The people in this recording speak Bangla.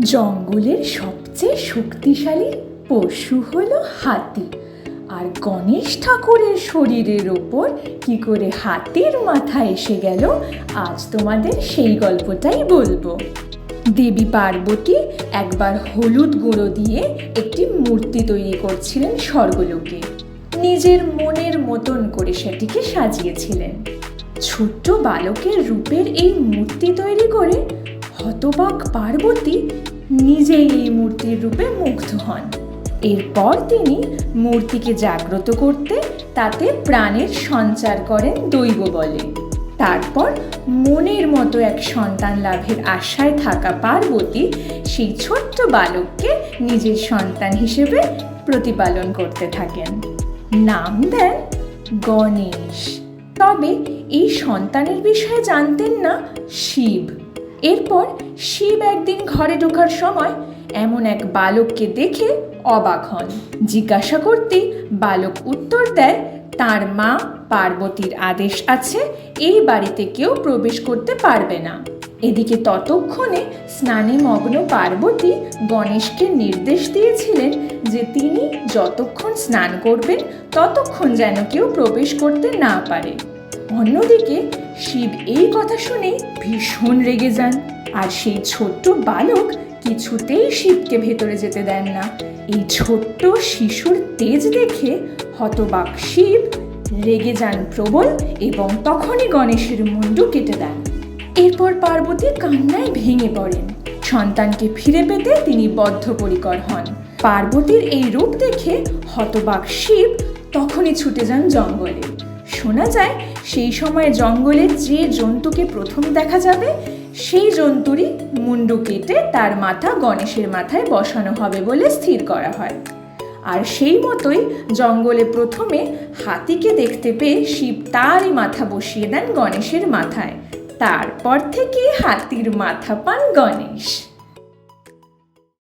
জঙ্গলের সবচেয়ে শক্তিশালী পশু হলো হাতি। আর গণেশ ঠাকুরের শরীরের ওপর কি করে হাতির মাথা এসে গেল, আজ তোমাদের সেই গল্পটাই বলব। দেবী পার্বতী একবার হলুদ গুঁড়ো দিয়ে একটি মূর্তি তৈরি করছিলেন স্বর্গলোকে। নিজের মনের মতন করে সেটিকে সাজিয়েছিলেন। ছোট্ট বালকের রূপের এই মূর্তি তৈরি করে হতবাক পার্বতী নিজেই এই মূর্তির রূপে মুগ্ধ হন। এরপর তিনি মূর্তিকে জাগ্রত করতে তাতে প্রাণের সঞ্চার করেন দৈব বলে। তারপর মনের মতো এক সন্তান লাভের আশায় থাকা পার্বতী সেই ছোট্ট বালককে নিজের সন্তান হিসেবে প্রতিপালন করতে থাকেন। নাম দেন গণেশ। তবে এই সন্তানের বিষয়ে জানতেন না শিব। এরপর শিব একদিন ঘরে ঢোকার সময় এমন এক বালককে দেখে অবাক হন। জিজ্ঞাসা করতেই বালক উত্তর দেয়, তার মা পার্বতীর আদেশ আছে, এই বাড়িতে কেউ প্রবেশ করতে পারবে না। এদিকে ততক্ষণে স্নানে মগ্ন পার্বতী গণেশকে নির্দেশ দিয়েছিলেন যে তিনি যতক্ষণ স্নান করবেন, ততক্ষণ যেন কেউ প্রবেশ করতে না পারে। অন্যদিকে শিব এই কথা শুনে ভীষণ রেগে যান। আর সেই ছোট্ট বালক কিছুতেই শিবকে ভেতরে যেতে দেন না। এই ছোট্ট শিশুর তেজ দেখে হতবাক শিব রেগে যান প্রবল এবং তখনই গণেশের মুন্ডু কেটে দেন। এরপর পার্বতী কান্নায় ভেঙে পড়েন। সন্তানকে ফিরে পেতে তিনি বদ্ধপরিকর হন। পার্বতীর এই রূপ দেখে হতবাক শিব তখনই ছুটে যান জঙ্গলে। শোনা যায় সেই সময় জঙ্গলে যে জন্তুকে প্রথম দেখা যাবে, সেই জন্তুরই মুন্ডু কেটে তার মাথা গণেশের মাথায় বসানো হবে বলে স্থির করা হয়। আর সেই মতোই জঙ্গলে প্রথমে হাতিকে দেখতে পেয়ে শিব তারই মাথা বসিয়ে দেন গণেশের মাথায়। তারপর থেকে হাতির মাথা পান গণেশ।